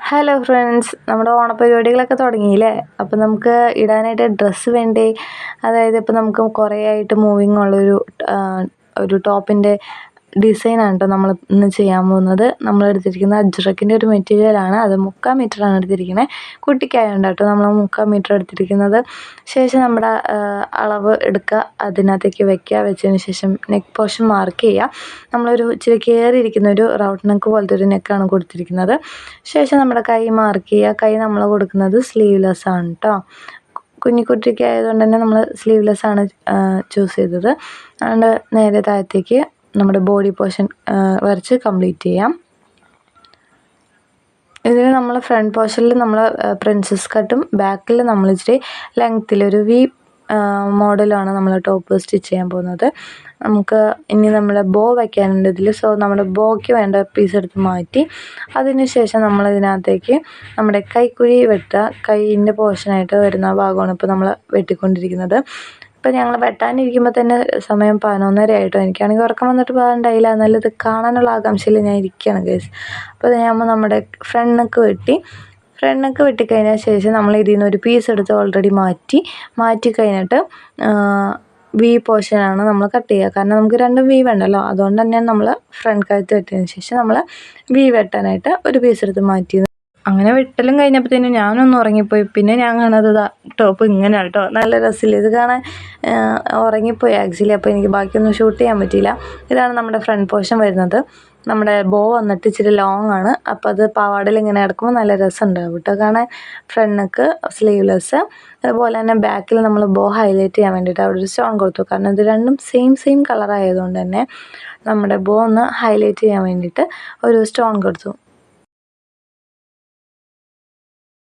Hello friends നമ്മുടെ ഓണപരിപാടികളൊക്കെ തുടങ്ങിയില്ലേ? അപ്പോൾ നമുക്ക് ഇടാനായിട്ട് ഡ്രസ്സ് വേണ്ടേ? അതായത് ഇപ്പോൾ നമുക്ക് കുറേ ആയിട്ട് മൂവിങ് ഉള്ളൊരു ഒരു ടോപ്പിന്റെ ഡിസൈനാണ് കേട്ടോ നമ്മൾ ഇന്ന് ചെയ്യാൻ പോകുന്നത്. നമ്മൾ എടുത്തിരിക്കുന്ന അജ്രക്കിന്റെ ഒരു മെറ്റീരിയൽ ആണ്. അത് മുക്കാൽ ആണ് എടുത്തിരിക്കുന്നത് കുട്ടിക്കായതുകൊണ്ട് കേട്ടോ നമ്മൾ മുക്കാൽ മീറ്റർ എടുത്തിരിക്കുന്നത്. ശേഷം നമ്മുടെ അളവ് എടുക്കുക അതിനകത്തേക്ക് വെക്കുക വെച്ചതിന് ശേഷം നെക്ക് പോർഷൻ മാർക്ക് ചെയ്യുക നമ്മളൊരു ഇച്ചിരി കയറിയിരിക്കുന്ന ഒരു റൗണ്ട് നെക്ക് പോലത്തെ ഒരു നെക്കാണ് കൊടുത്തിരിക്കുന്നത്. ശേഷം നമ്മുടെ കൈ മാർക്ക് ചെയ്യുക കൈ നമ്മൾ കൊടുക്കുന്നത് സ്ലീവ്ലെസ് ആണ് കേട്ടോ കുഞ്ഞിക്കുട്ടിക്ക് ആയതുകൊണ്ട് തന്നെ നമ്മൾ സ്ലീവ്ലെസ് ആണ് ചൂസ് ചെയ്തത്. അതുകൊണ്ട് നേരെ താഴത്തേക്ക് നമ്മുടെ ബോഡി പോർഷൻ വരച്ച് കംപ്ലീറ്റ് ചെയ്യാം. ഇതിന് നമ്മൾ ഫ്രണ്ട് പോർഷനിൽ നമ്മൾ പ്രിൻസസ് കട്ടും ബാക്കിൽ നമ്മൾ ഇച്ചിരി ലെങ്ത്തിൽ ഒരു വി മോഡലാണ് നമ്മൾ ടോപ്പ് സ്റ്റിച്ച് ചെയ്യാൻ പോകുന്നത്. നമുക്ക് ഇനി നമ്മൾ ബോ വയ്ക്കാനുണ്ട് ഇതിൽ സോ നമ്മുടെ ബോയ്ക്ക് വേണ്ട പീസ് എടുത്ത് മാറ്റി അതിന് ശേഷം നമ്മൾ ഇതിനകത്തേക്ക് നമ്മുടെ കൈക്കുഴി വെട്ടുക. കൈയിന്റെ പോർഷനായിട്ട് വരുന്ന ഭാഗമാണ് ഇപ്പോൾ നമ്മൾ വെട്ടിക്കൊണ്ടിരിക്കുന്നത്. ഇപ്പം ഞങ്ങൾ വെട്ടാനിരിക്കുമ്പോൾ തന്നെ സമയം പതിനൊന്നര ആയിട്ടോ. എനിക്കാണെങ്കിൽ ഉറക്കം വന്നിട്ട് പോകാണ്ടായില്ല എന്നാലും ഇത് കാണാനുള്ള ആകാംക്ഷയിൽ ഞാൻ ഇരിക്കുകയാണ് ഗൈസ് അപ്പോൾ ഞാൻ നമ്മുടെ ഫ്രണ്ട് നെക്ക് വെട്ടി. ഫ്രണ്ട് നെക്ക് വെട്ടിക്കഴിഞ്ഞ ശേഷം നമ്മൾ ഇതിൽ നിന്ന് ഒരു പീസ് എടുത്ത് ഓൾറെഡി മാറ്റി. മാറ്റി കഴിഞ്ഞിട്ട് വി പോർഷനാണ് നമ്മൾ കട്ട് ചെയ്യുക. കാരണം നമുക്ക് രണ്ടും വി വേണ്ടല്ലോ. അതുകൊണ്ട് തന്നെയാണ് നമ്മൾ ഫ്രണ്ട് കഴുത്ത് വെട്ടിയതിന് ശേഷം നമ്മൾ വി വെട്ടാനായിട്ട് ഒരു പീസ് എടുത്ത് മാറ്റി അങ്ങനെ വെട്ടലും കഴിഞ്ഞപ്പോഴത്തേനും ഞാനൊന്ന് ഉറങ്ങിപ്പോയി. പിന്നെ ഞാൻ കാണുന്നത് ടോപ്പ് ഇങ്ങനെ കേട്ടോ നല്ല രസമില്ല? ഇത് കാണാൻ ഉറങ്ങിപ്പോയി ആക്ച്വലി അപ്പോൾ എനിക്ക് ബാക്കിയൊന്നും ഷൂട്ട് ചെയ്യാൻ പറ്റിയില്ല. ഇതാണ് നമ്മുടെ ഫ്രണ്ട് പോർഷൻ വരുന്നത്. നമ്മുടെ ബോ വന്നിട്ട് ഇച്ചിരി ലോങ് ആണ്. അപ്പോൾ അത് പാവാടയിൽ ഇങ്ങനെ കിടക്കുമ്പോൾ നല്ല രസമുണ്ടാവും കേട്ടോ. കാണാൻ ഫ്രണ്ട്ക്ക് സ്ലീവ്ലെസ് അതുപോലെ തന്നെ ബാക്കിൽ നമ്മൾ ബോ ഹൈലൈറ്റ് ചെയ്യാൻ വേണ്ടിയിട്ട് അവിടെ ഒരു സ്റ്റോൺ കൊടുത്തു. കാരണം ഇത് രണ്ടും സെയിം സെയിം കളറായതുകൊണ്ട് തന്നെ നമ്മുടെ ബോ ഒന്ന് ഹൈലൈറ്റ് ചെയ്യാൻ വേണ്ടിയിട്ട് ഒരു സ്റ്റോൺ കൊടുത്തു.